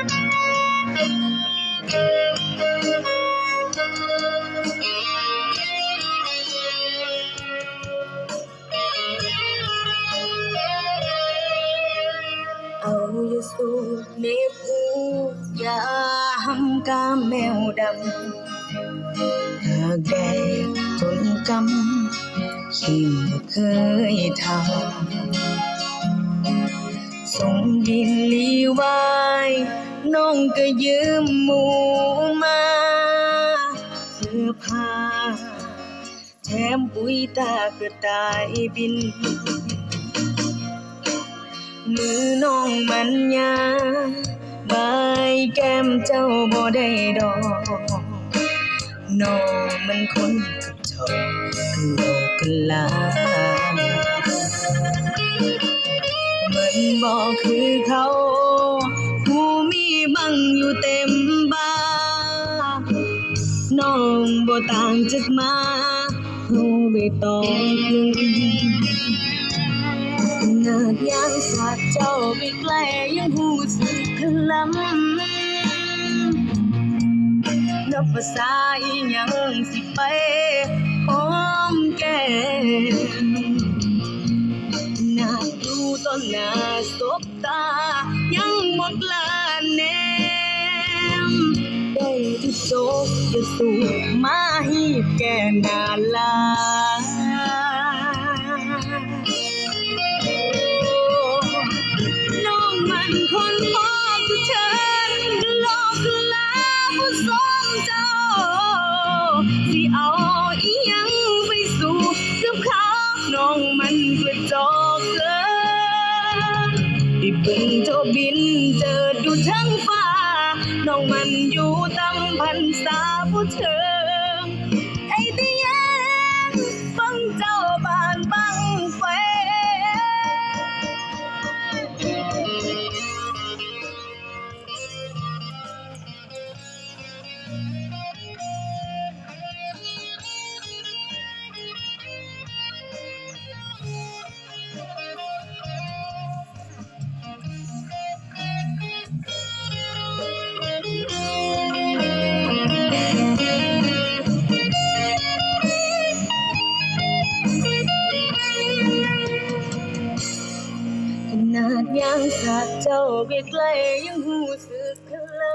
เอาอยู่สู่เนบหูยาหำกาแมวดำหากแดงจนกำยิ่งบ่เคยทำ ส่งดินลีไว้น้องก็ยืมหมูมา เสื้อผ้าแถมปุ๋ยตาก็ตายบิน มือน้องมันยาบายแก้มเจ้าบ่ได้ดอกน้องมันคนกับเจ้าคือโลกกลา มันบ่คือเขา ผู้มีบังอยู่เต็มบ้านน้องบ่ต่างจากมาเฮาไปตองกลึงเนิดยางสาดเจ้าไปไกลยังหูสึกคลำนับภาษาอีหยังสิไปหอมแก้ม โจกจะสู่มาฮีแก่นาลาน้องมันคนพ่อผู้เชิญโลกลาผู้สมเจ้า สิเอาอีหยังไปสู่กับเขาน้องมันกระจอกเกินที่เพิ่งเจ้าบินเจอดูทั้งฟ้า น้องมันอยู่ตำพันษาผู้เชิงไอ้ที่ยังฟังเจ้าบานบังไฟข นาดยังสาดเจ้าไปไกลยังหูสึกคลำ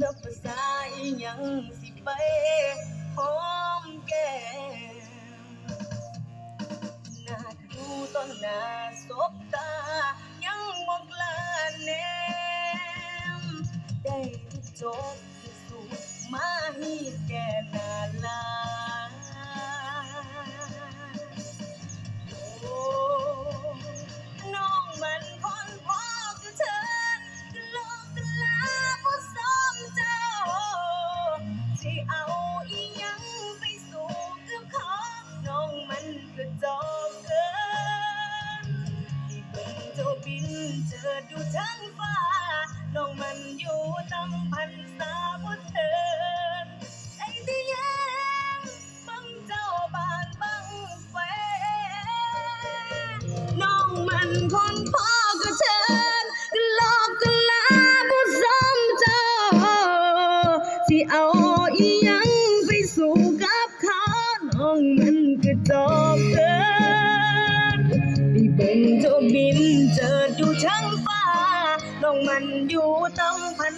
นับภาษาอีหยังสิไปหอมแก้มนาดูต้นหน้าสบตา ยังมองลาแนม ได้ที่จบที่สุดมาให้แก่นาลา อดูทั้งฟ้า น้องมันอยู่ตั้งพันษาบ่เทินไอ้ที่แยังบังเจ้าบานบังไฟน้องมันคนพ่อก็เชิญกลอกก็ลาผู้สมเจ้าที่เอาอีหยังไปสู่กับเขาน้องมันก็จอกเกิน ที่เป็นเจ้าบินเจอดูทั้งฟ้า น้องมันอยู่ตั้งพัน